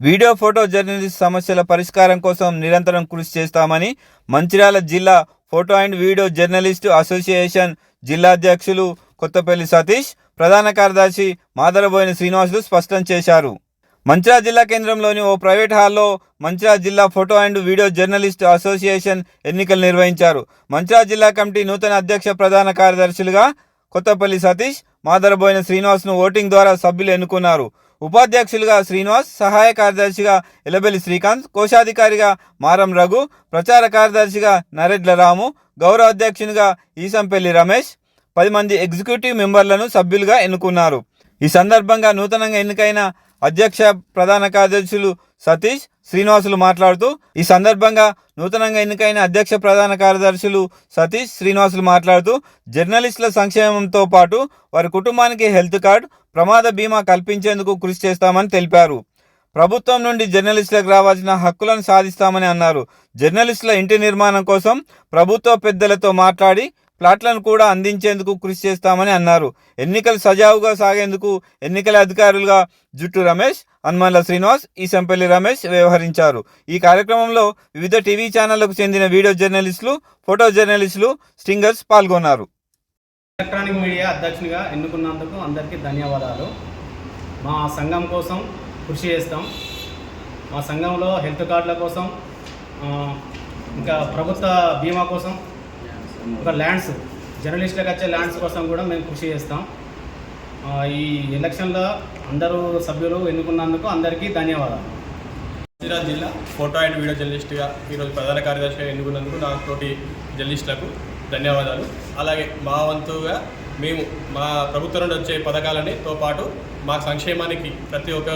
Video photo journalist సమస్యల పరిష్కారం కోసం నిరంతరం కృషి చేస్తామని మంచిర్యాల జిల్లా photo and video journalist association జిల్లా అధ్యక్షులు కొత్తపల్లి సతీష్ ప్రధాన కార్యదర్శి మాదరబోయిన శ్రీనివాసులు స్పష్టం చేశారు. మంచిర్యాల జిల్లా కేంద్రంలోని ఓ ప్రైవేట్ హాల్లో మంచిర్యాల జిల్లా photo and video journalist association ఎన్నికలు నిర్వహించారు. మంచిర్యాల జిల్లా కమిటీ నూతన అధ్యక్ష ప్రధాన కార్యదర్శులుగా కొత్తపల్లి సతీష్ మాదరబోయిన శ్రీనివాస్ను ఓటింగ్ ద్వారా సభ్యులు ఎన్నుకున్నారు. ఉపాధ్యక్షులుగా శ్రీనివాస్ సహాయ కార్యదర్శిగా ఎలబెల్లి శ్రీకాంత్ కోశాధికారిగా మారం రఘు ప్రచార కార్యదర్శిగా నరెడ్ల రాము గౌరవ అధ్యక్షునిగా ఈసంపల్లి రమేష్ పది మంది ఎగ్జిక్యూటివ్ మెంబర్లను సభ్యులుగా ఎన్నుకున్నారు. ఈ సందర్భంగా నూతనంగా ఎన్నికైన అధ్యక్ష ప్రధాన కార్యదర్శులు సతీష్ శ్రీనివాసులు మాట్లాడుతూ ఈ సందర్భంగా నూతనంగా ఎన్నికైన అధ్యక్ష ప్రధాన కార్యదర్శులు సతీష్ శ్రీనివాసులు మాట్లాడుతూ జర్నలిస్టుల సంక్షేమంతో పాటు వారి కుటుంబానికి హెల్త్ కార్డ్ ప్రమాద బీమా కల్పించేందుకు కృషి చేస్తామని తెలిపారు. ప్రభుత్వం నుండి జర్నలిస్టులకు రావాల్సిన హక్కులను సాధిస్తామని అన్నారు. జర్నలిస్టుల ఇంటి నిర్మాణం కోసం ప్రభుత్వ పెద్దలతో మాట్లాడి ప్లాట్లను కూడా అందించేందుకు కృషి చేస్తామని అన్నారు. ఎన్నికలు సజావుగా సాగేందుకు ఎన్నికల అధికారులుగా జుట్టు రమేష్ హనుమన్ల శ్రీనివాస్ ఈసంపల్లి రమేష్ వ్యవహరించారు. ఈ కార్యక్రమంలో వివిధ టీవీ ఛానళ్ళకు చెందిన వీడియో జర్నలిస్టులు ఫోటో జర్నలిస్టులు స్టింగర్స్ పాల్గొన్నారు. ఎలక్ట్రానిక్ మీడియా అధ్యక్షునిగా ఎన్నుకున్నందుకు అందరికీ ధన్యవాదాలు. మా సంఘం కోసం కృషి చేస్తాం. మా సంఘంలో హెల్త్ కార్డుల కోసం ఇంకా ప్రభుత్వ బీమా కోసం ఇంకా ల్యాండ్స్ జర్నలిస్టులకు వచ్చే ల్యాండ్స్ కోసం కూడా మేము కృషి చేస్తాం. ఈ ఎలక్షన్లో అందరూ సభ్యులు ఎన్నుకున్నందుకు అందరికీ ధన్యవాదాలు. మంచిర్యాల జిల్లా ఫోటో అండ్ వీడియో జర్నలిస్ట్గా ఈరోజు ప్రధాన కార్యదర్శిగా ఎన్నుకున్నందుకు నా తోటి జర్నలిస్టులకు ధన్యవాదాలు. అలాగే మా వంతుగా మేము మా ప్రభుత్వం నుండి వచ్చే పథకాలనితో పాటు మా సంక్షేమానికి ప్రతి ఒక్క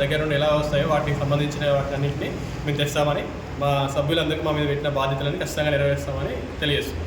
దగ్గర నుండి ఎలా వస్తాయో వాటికి సంబంధించిన వాటన్నింటినీ మేము తెస్తామని మా సభ్యులందరికీ మా మీద పెట్టిన బాధ్యతలను ఖచ్చితంగా నెరవేరుస్తామని తెలియజేస్తున్నాం.